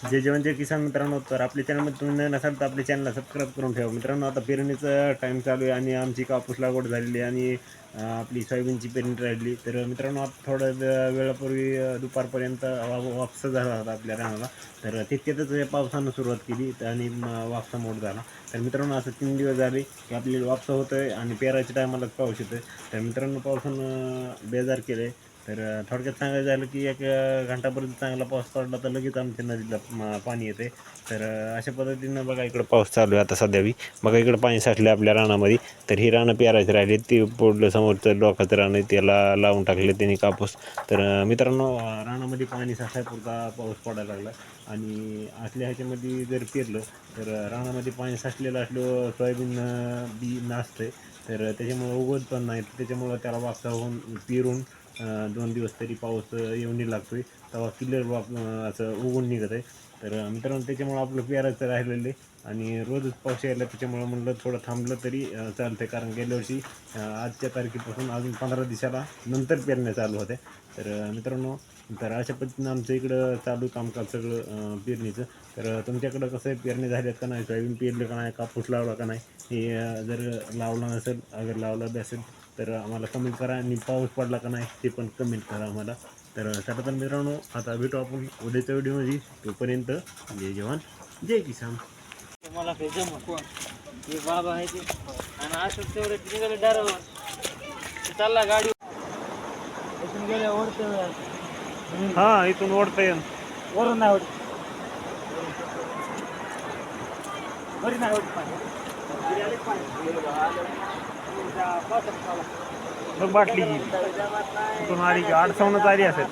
जे जेवण जे किसान मित्रांनो तर आपल्या चॅनलमध्ये तुम्ही नवीन असाल तर आपल्या चॅनलला सबस्क्राईब करून ठेवा. मित्रांनो आता पेरणीचं टाईम चालू आहे आणि आमची कापूस लागवड झालेली आणि आपली सोयाबीनची पेरणी राहिली. तर मित्रांनो आता थोड्या वेळापूर्वी दुपारपर्यंत वा- वापसा झाला होता आपल्या रानाला. तर तितक्यातच या पावसानं सुरुवात केली तर आणि वापसा मोड झाला. तर मित्रांनो असं तीन दिवस झाले की आपल्याला वापसा होतं आहे आणि पेरायच्या टायमालाच पाऊस येतो आहे तर मित्रांनो पावसानं बेजार केलं आहे तर थोडक्यात सांगायचं झालं की एक घंटापर्यंत चांगला पाऊस पडला तर लगेच आमच्या नदीला पाणी येते. तर अशा पद्धतीनं बघा इकडं पाऊस चालू आहे आता सध्या बी बघा इकडं पाणी साठलं आपल्या रानामध्ये. तर ही रानं पेरायची राहिली ते पुढलं समोरचं लोकांचं रानं त्याला लावून टाकले त्यांनी कापूस. तर मित्रांनो रानामध्ये पाणी साठल्यापुरता पाऊस पडायला लागला. आणि असल्या ह्याच्यामध्ये जर पेरलं तर रानामध्ये पाणी साठलेलं असलं सोयाबीन बी नाचतंय तर त्याच्यामुळं उगवत पण नाही त्याच्यामुळं त्याला वापसा होऊन पेरून दोन दिवस तरी पाऊस येऊन येऊन आहे तेव्हा किल्लर बाप असं उगून निघत आहे. तर मित्रांनो त्याच्यामुळं आपलं पेरायचं राहिलेलं आहे. आणि रोजच पाऊस यायला त्याच्यामुळं म्हणलं थोडं थांबलं तरी चालतं कारण गेल्या वर्षी आजच्या तारखेपासून अजून पंधरा दिवसाला नंतर पेरण्या चालू होत्या. तर मित्रांनो तर अशा पद्धतीनं आमचं इकडं चालू कामकाज सगळं पेरणीचं. तर तुमच्याकडं कसं आहे? पेरणी झाल्यात का नाही? सोयाबीन पेरलं का नाही? कापूस लावला का नाही? हे जर लावला नसेल अगर लावला बी असेल तर आम्हाला कमेंट करा. आणि पाऊस पडला का नाही ते पण कमेंट करा आम्हाला. तर चला तर मित्रांनो आता भेटू आपण उद्याच्या व्हिडिओमध्ये. तोपर्यंत जय जवान जय किसान. मला काही जम कोण हे बाबा आहे ते. आणि असं तेवढं निघालं डायरेक्ट चालला गाडी इथून गेल्या ओढत हां इथून ओढता येईल वरून नाही ओढत वरी नाही ओढत पाणी. वरी बघ बाटली जमात नाही. आली की अडचणच आली असेल